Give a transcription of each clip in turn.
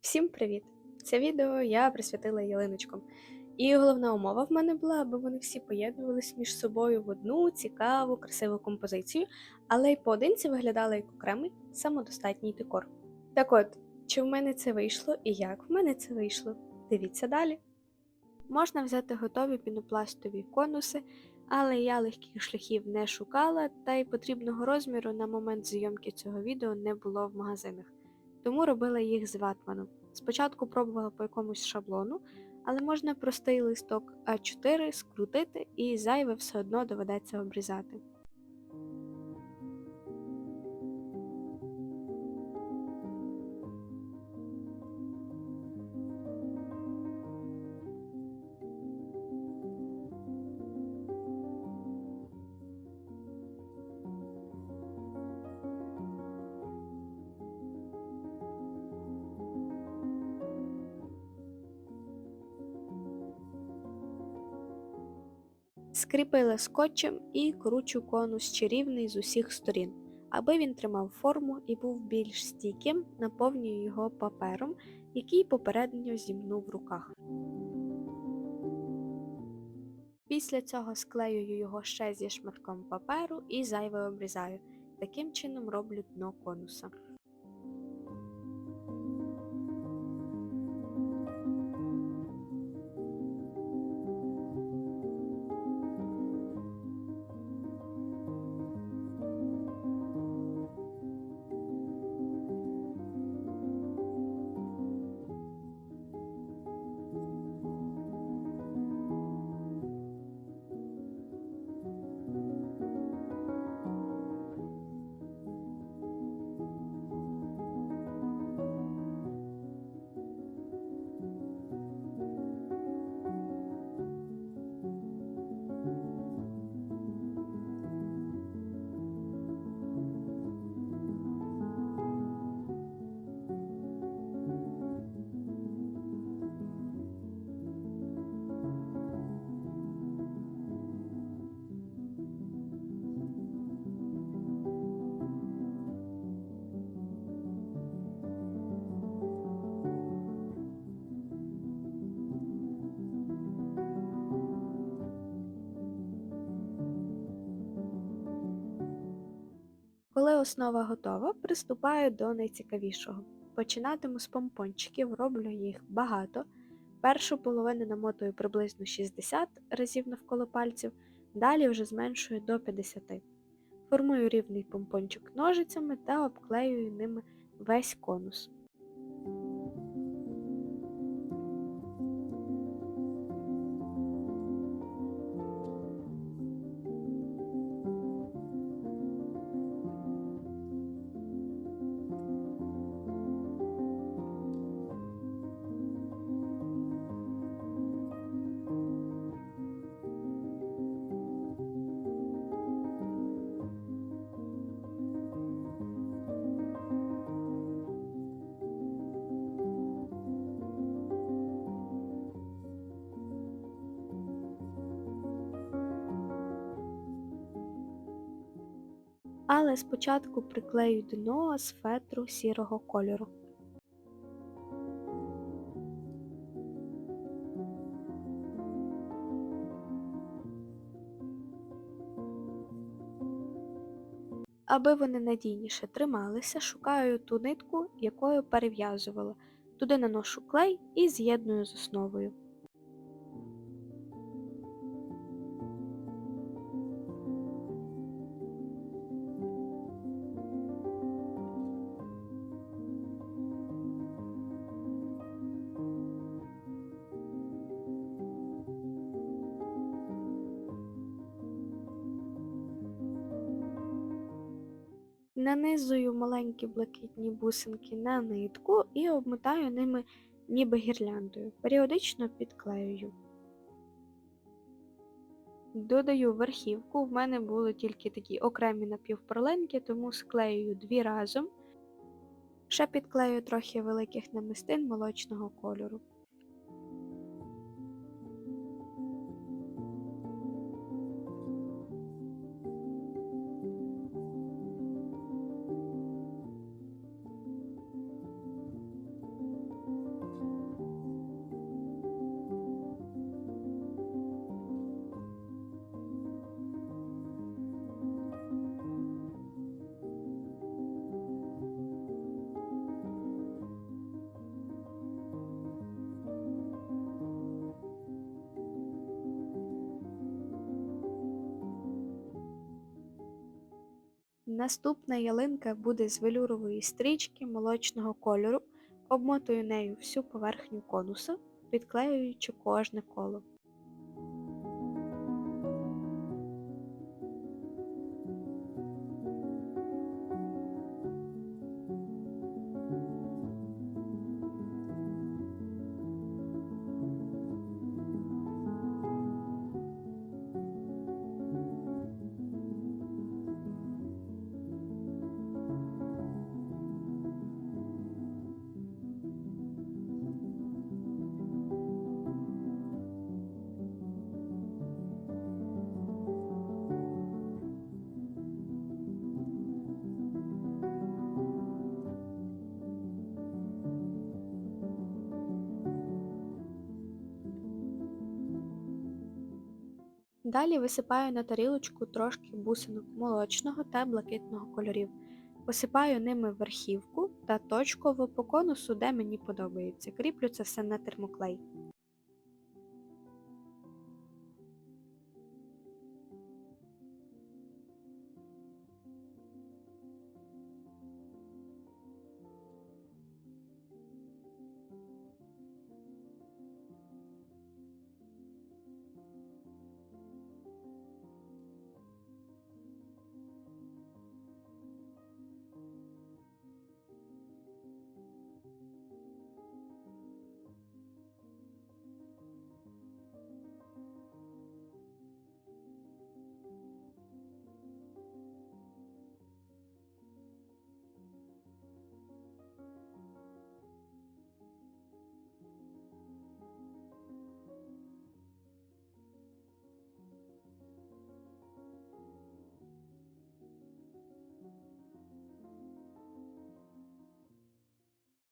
Всім привіт! Це відео я присвятила ялиночкам. І головна умова в мене була, аби вони всі поєднувались між собою в одну цікаву, красиву композицію, але й поодинці виглядали як окремий самодостатній декор. Так от, чи в мене це вийшло і як в мене це вийшло? Дивіться далі. Можна взяти готові пінопластові конуси, але я легких шляхів не шукала, та й потрібного розміру на момент зйомки цього відео не було в магазинах тому робила їх з ватманом. Спочатку пробувала по якомусь шаблону, але можна простий листок А4 скрутити і зайве все одно доведеться обрізати. Скріпила скотчем і кручу конус чарівний з усіх сторін. Аби він тримав форму і був більш стійким, наповнюю його папером, який попередньо зімну в руках. Після цього склеюю його ще зі шматком паперу і зайве обрізаю. Таким чином роблю дно конуса. Коли основа готова, приступаю до найцікавішого. Починатиму з помпончиків, роблю їх багато. Першу половину намотую приблизно 60 разів навколо пальців, далі вже зменшую до 50. Формую рівний помпончик ножицями та обклеюю ними весь конус. Але спочатку приклею дно з фетру сірого кольору. Аби вони надійніше трималися, шукаю ту нитку, якою перев'язувала. Туди наношу клей і з'єдную з основою. Нанизую маленькі блакитні бусинки на нитку і обмотаю ними ніби гірляндою, періодично підклеюю. Додаю верхівку, в мене були тільки такі окремі напівперлинки, тому склеюю дві разом. Ще підклею трохи великих намистин молочного кольору. Наступна ялинка буде з велюрової стрічки молочного кольору, обмотую нею всю поверхню конуса, підклеюючи кожне коло. Далі висипаю на тарілочку трошки бусинок молочного та блакитного кольорів. Посипаю ними верхівку та точково по конусу, де мені подобається. Кріплю це все на термоклей.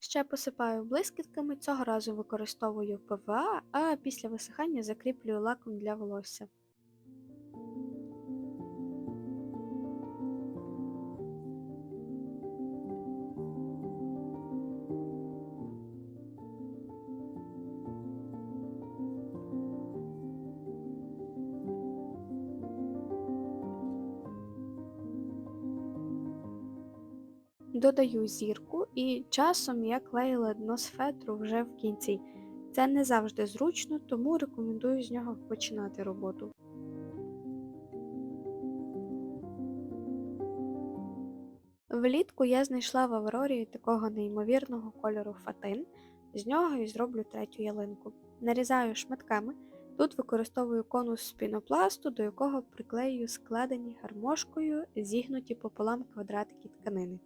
Ще посипаю блискітками, цього разу використовую ПВА, а після висихання закріплюю лаком для волосся. Додаю зірку і часом я клеїла дно з фетру вже в кінці. Це не завжди зручно, тому рекомендую з нього починати роботу. Влітку я знайшла в Аврорі такого неймовірного кольору фатин, з нього і зроблю третю ялинку. Нарізаю шматками, тут використовую конус з пінопласту, до якого приклею складені гармошкою зігнуті пополам квадратики тканини.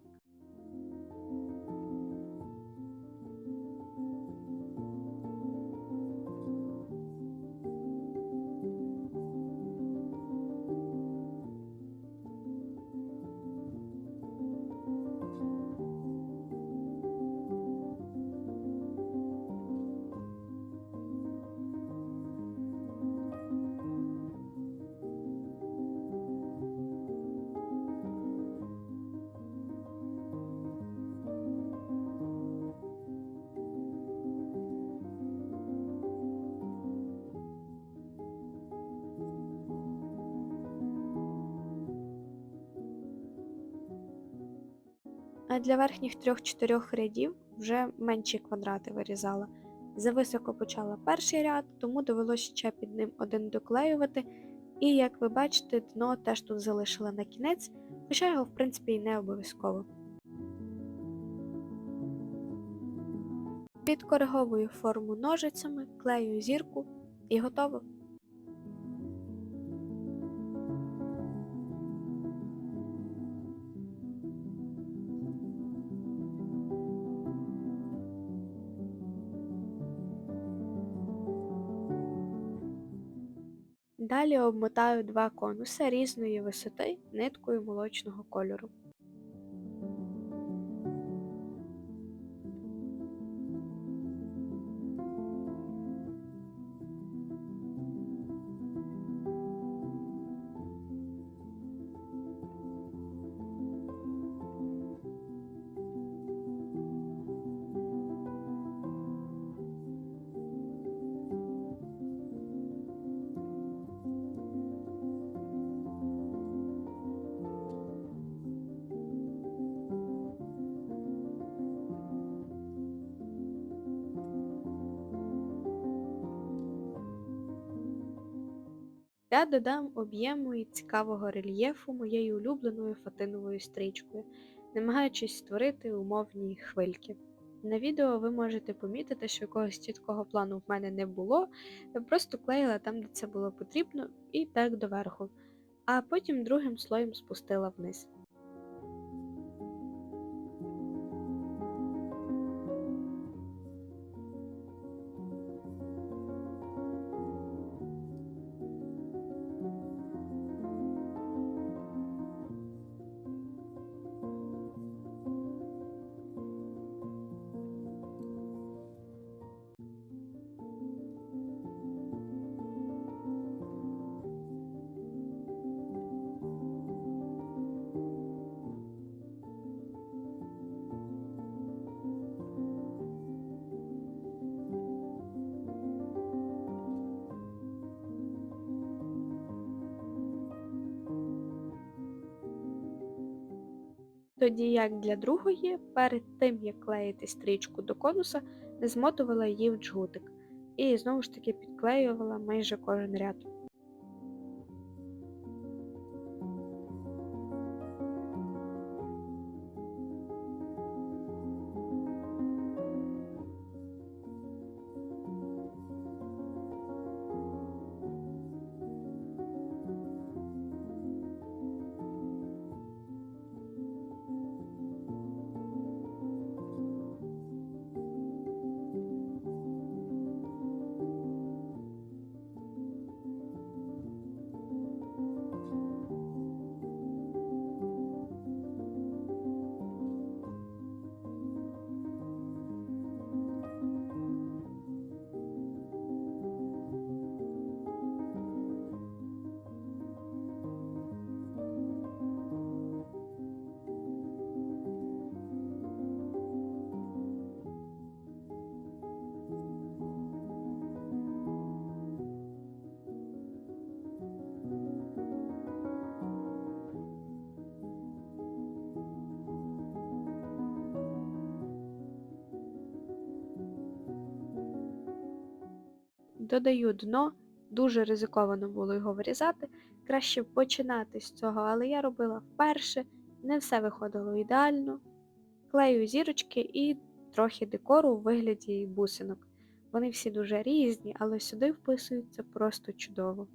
Для верхніх трьох-чотирьох рядів вже менші квадрати вирізала. Зависоко почала перший ряд, тому довелося ще під ним один доклеювати, і, як ви бачите, дно теж тут залишила на кінець, хоча його, в принципі, і не обов'язково. Підкориговую форму ножицями, клею зірку і готово. Далі обмотаю два конуси різної висоти ниткою молочного кольору. Я додам об'єму і цікавого рельєфу моєю улюбленою фатиновою стрічкою, намагаючись створити умовні хвильки. На відео ви можете помітити, що якогось чіткого плану в мене не було, я просто клеїла там, де це було потрібно, і так доверху, а потім другим слоєм спустила вниз. Тоді як для другої, перед тим як клеїти стрічку до конуса, змотувала її в джгутик і знову ж таки підклеювала майже кожен ряд. Додаю дно, дуже ризиковано було його вирізати. Краще починати з цього, але я робила вперше, не все виходило ідеально. Клею зірочки і трохи декору у вигляді бусинок. Вони всі дуже різні, але сюди вписуються просто чудово.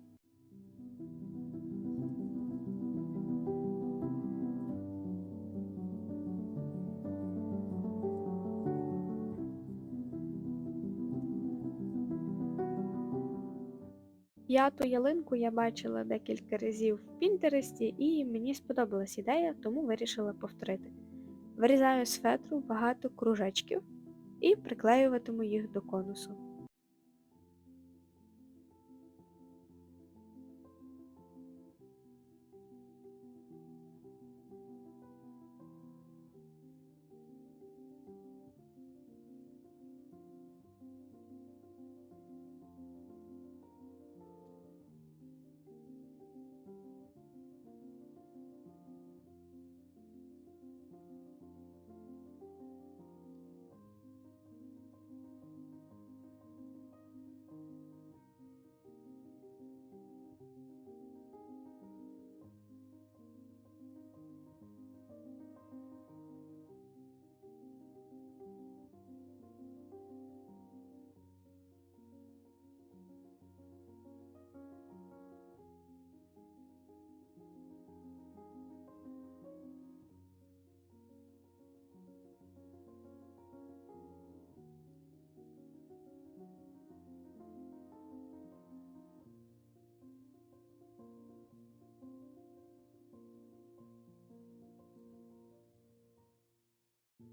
Я ту ялинку я бачила декілька разів в Пінтересті, і мені сподобалась ідея, тому вирішила повторити. Вирізаю з фетру багато кружечків і приклеюватиму їх до конусу.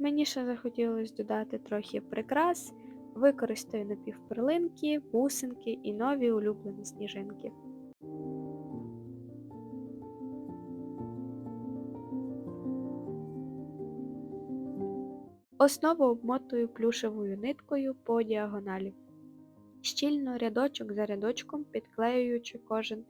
Мені ще захотілося додати трохи прикрас, використаю напівперлинки, бусинки і нові улюблені сніжинки. Основу обмотую плюшевою ниткою по діагоналі, щільно рядочок за рядочком підклеюючи кожен.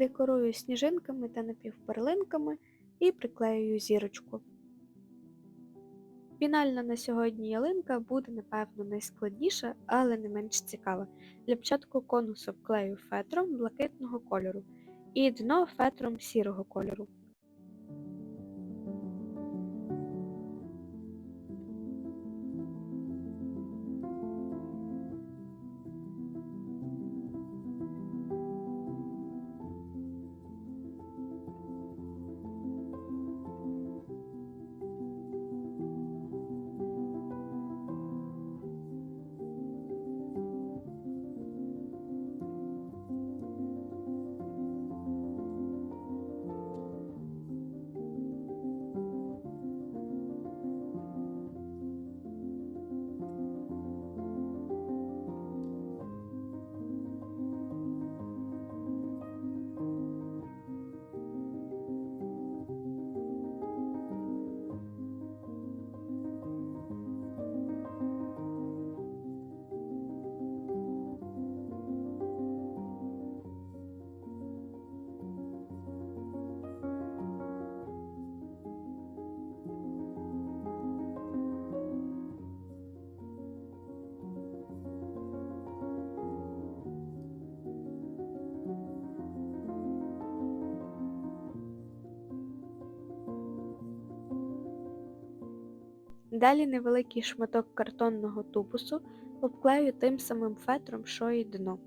Декорую сніжинками та напівперлинками і приклеюю зірочку. Фінальна на сьогодні ялинка буде, напевно, найскладніша, але не менш цікава. Для початку конус обклею фетром блакитного кольору і дно фетром сірого кольору. Далі невеликий шматок картонного тубусу обклею тим самим фетром, що й дно.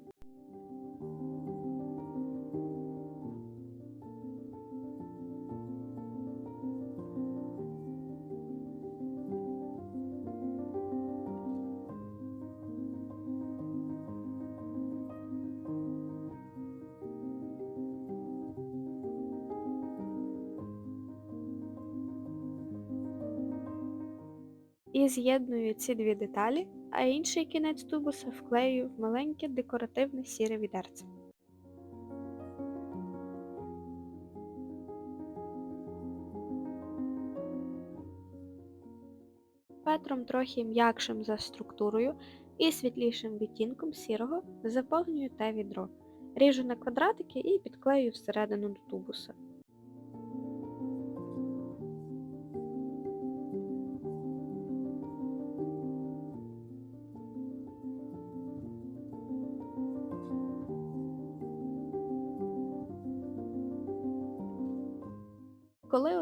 І з'єдную ці дві деталі, а інший кінець тубуса вклею в маленьке декоративне сіре відерце. Фетром трохи м'якшим за структурою і світлішим відтінком сірого заповнюю те відро. Ріжу на квадратики і підклею всередину до тубуса.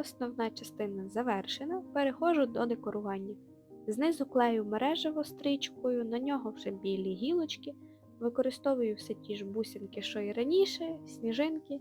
Основна частина завершена, переходжу до декорування. Знизу клею мережево стрічкою, на нього вже білі гілочки, використовую все ті ж бусинки, що і раніше, сніжинки.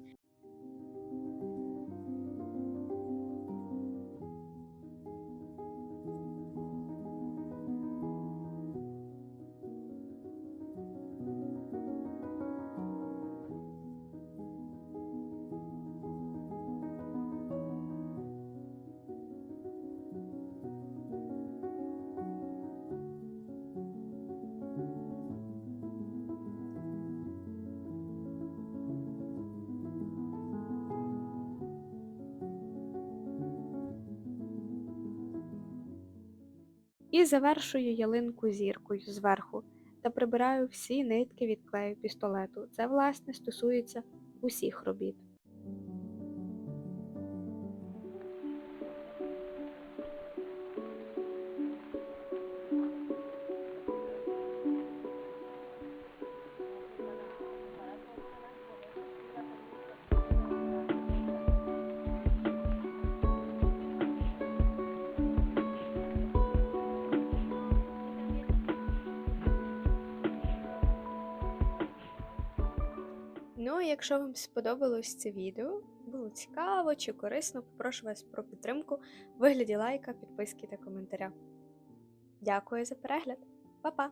І завершую ялинку зіркою зверху та прибираю всі нитки від клею пістолету. Це, власне, стосується усіх робіт. Якщо вам сподобалось це відео, було цікаво чи корисно, попрошу вас про підтримку в вигляді лайка, підписки та коментаря. Дякую за перегляд, Па-па!